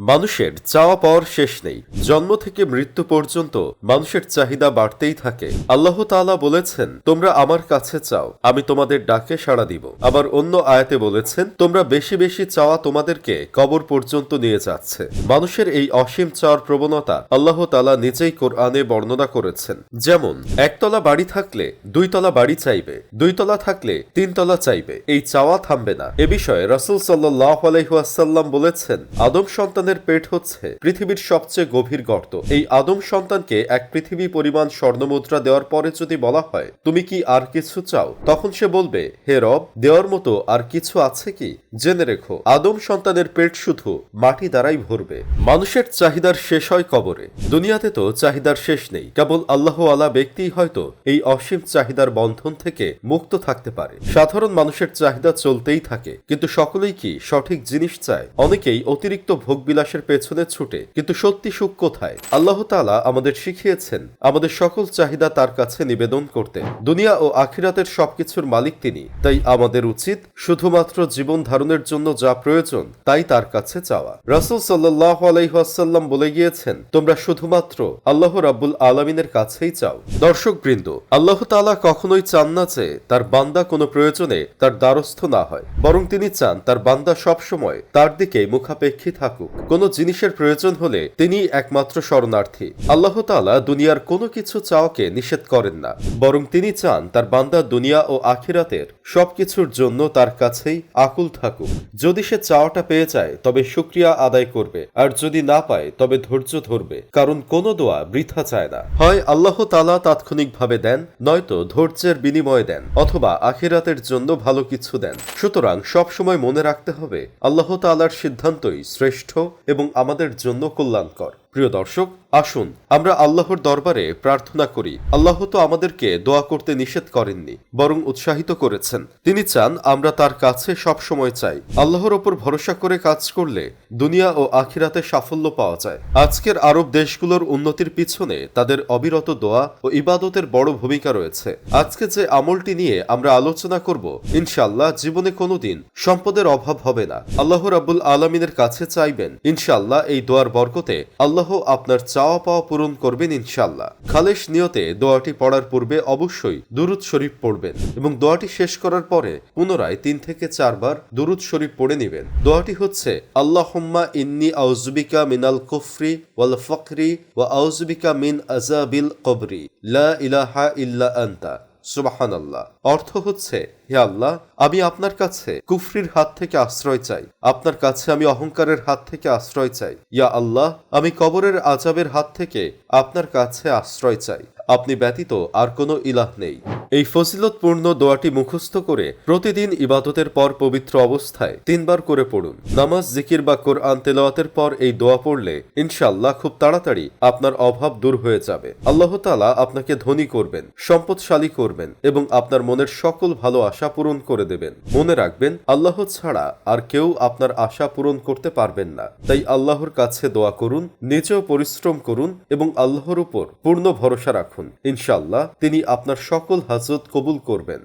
মানুষের চাওয়া পাওয়ার শেষ নেই। জন্ম থেকে মৃত্যু পর্যন্ত মানুষের চাহিদা বাড়তেই থাকে। আল্লাহ তাআলা বলেছেন, তোমরা আমার কাছে চাও, আমি তোমাদের ডাকে সাড়া দিব। আবার অন্য আয়াতে বলেছেন, তোমরা বেশি বেশি চাওয়া তোমাদেরকে কবর পর্যন্ত নিয়ে যাচ্ছে। মানুষের এই অসীম চাওয়ার প্রবণতা আল্লাহ তাআলা নিজেই কোরআনে বর্ণনা করেছেন। যেমন, একতলা বাড়ি থাকলে দুইতলা বাড়ি চাইবে, দুইতলা থাকলে তিনতলা চাইবে। এই চাওয়া থামবে না। এ বিষয়ে রাসূল সাল্লাহ আলাইহাসাল্লাম বলেছেন, আদম সন্তানের পেট হচ্ছে পৃথিবীর সবচেয়ে গভীর গর্ত। এই আদম সন্তানকে এক পৃথিবী পরিমাণ স্বর্ণমুদ্রা দেওয়ার পরে যদি বলা হয়, তুমি কি আর কিছু চাও? তখন সে বলবে, হে রব, দেওয়ার মতো আর কিছু আছে কি? জেনে রেখো, আদম সন্তানের পেট শুধু মাটি দ্বারাই ভরবে। মানুষের চাহিদার শেষ হয় কবরে। দুনিয়াতে তো চাহিদার শেষ নেই। কেবল আল্লাহ আলা ব্যক্তিই হয়তো এই অসীম চাহিদার বন্ধন থেকে মুক্ত থাকতে পারে। সাধারণ মানুষের চাহিদা চলতেই থাকে। কিন্তু সকলেই কি সঠিক জিনিস চায়? অনেকেই অতিরিক্ত ভোগবিলাসের পেছনে ছুটে। কিন্তু সত্যি সুখ কোথায়? আল্লাহ তাআলা আমাদের শিখিয়েছেন, আমাদের সকল চাহিদা তার কাছে নিবেদন করতে। দুনিয়া ও আখিরাতের সবকিছুর মালিক তিনি। তাই আমাদের উচিত শুধুমাত্র জীবন ধারণের জন্য যা প্রয়োজন, তাই তার কাছে চাওয়া। রাসূল সাল্লাহ আলাইহাসাল্লাম বলে গিয়েছেন, তোমরা শুধুমাত্র আল্লাহ রাব্বুল আলমিনের কাছেই চাও। দর্শক বৃন্দ, আল্লাহ তাআলা কখনোই চান না যে তার বান্দা কোনো প্রয়োজনে তার দ্বারস্থ না হয়। বরং তিনি চান তার বান্দা সবসময় তার দিকে মুখাপেক্ষী থাকুক। কোনো জিনিসের প্রয়োজন হলে তিনি একমাত্র শরণার্থী। আল্লাহ তালা দুনিয়ার কোনো কিছু চাওয়াকে নিষেধ করেন না। বরং তিনি চান তার বান্দা দুনিয়া ও আখিরাতের সবকিছুর জন্য তার কাছেই আকুল থাকুক। যদি সে চাওয়াটা পেয়ে যায়, তবে শুক্রিয়া আদায় করবে। আর যদি না পায়, তবে ধৈর্য ধরবে। কারণ কোনো দোয়া বৃথা চায় না। হয় আল্লাহ তালা তাৎক্ষণিকভাবে দেন, নয়তো ধৈর্যের বিনিময় দেন, অথবা আখিরাতের জন্য ভালো কিছু দেন। সুতরাং সবসময় মনে রাখতে হবে, আল্লাহ তালার সিদ্ধান্তই শ্রেষ্ঠ এবং আমাদের জন্য কল্যাণকর। প্রিয় দর্শক আসুন, আমরা আল্লাহর দরবারে প্রার্থনা করি। আল্লাহ তো আমাদেরকে দোয়া করতে নিষেধ করেননি, বরং উৎসাহিত করেছেন। তিনি চান আমরা তার কাছে সব সময় চাই। আল্লাহর ওপর ভরসা করে কাজ করলে দুনিয়া ও আখিরাতে সাফল্য পাওয়া যায়। আজকের আরব দেশগুলোর উন্নতির পিছনে তাদের অবিরত দোয়া ও ইবাদতের বড় ভূমিকা রয়েছে। আজকে যে আমলটি নিয়ে আমরা আলোচনা করব ইনশাল্লাহ জীবনে কোনোদিন সম্পদের অভাব হবে না। আল্লাহ রাবুল আলমিনের কাছে চাইবেন ইনশাল্লাহ এই দোয়ার বরকতে আল্লাহ আপনার চাওয়া পাওয়া পূরণ করবেন ইনশাল্লাহ খালেশ নিয়তে দোয়াটি পড়ার পূর্বে অবশ্যই দুরুদ শরীফ পড়বেন এবং দোয়াটি শেষ করার পরে পুনরায় তিন থেকে চারবার দুরুদ শরীফ পড়ে নেবেন। দোয়াটি হচ্ছে, আল্লাহম্মা ইন্নি আউজবিকা মিনাল কুফরি ওয়াল ফকরি ওয়া আউজবিকা মিন আজাবিল কবরি। লা ইলাহা ইল্লা আন্তা। সুবাহান আল্লাহ অর্থ হচ্ছে, হে আল্লাহ, আমি আপনার কাছে কুফরির হাত থেকে আশ্রয় চাই। আপনার কাছে আমি অহংকারের হাত থেকে আশ্রয় চাই। ইয়া আল্লাহ, আমি কবরের আজাবের হাত থেকে আপনার কাছে আশ্রয় চাই। আপনি ব্যতীত আর কোনো ইলাহ নেই। এই ফজিলতপূর্ণ দোয়াটি মুখস্থ করে প্রতিদিন ইবাদতের পর পবিত্র অবস্থায় তিনবার করে পড়ুন। নামাজ, জিকির বা কোরআন তেলাওয়াতের পর এই দোয়া পড়লে ইনশাল্লাহ খুব তাড়াতাড়ি আপনার অভাব দূর হয়ে যাবে। আল্লাহ তালা আপনাকে ধনী করবেন, সম্পদশালী করবেন এবং আপনার মনের সকল ভালো আশা পূরণ করে দেবেন। মনে রাখবেন, আল্লাহ ছাড়া আর কেউ আপনার আশা পূরণ করতে পারবেন না। তাই আল্লাহর কাছে দোয়া করুন, নিজেও পরিশ্রম করুন এবং আল্লাহর উপর পূর্ণ ভরসা রাখুন। ইনশাল্লাহ তিনি আপনার সকল হাজত কবুল করবেন।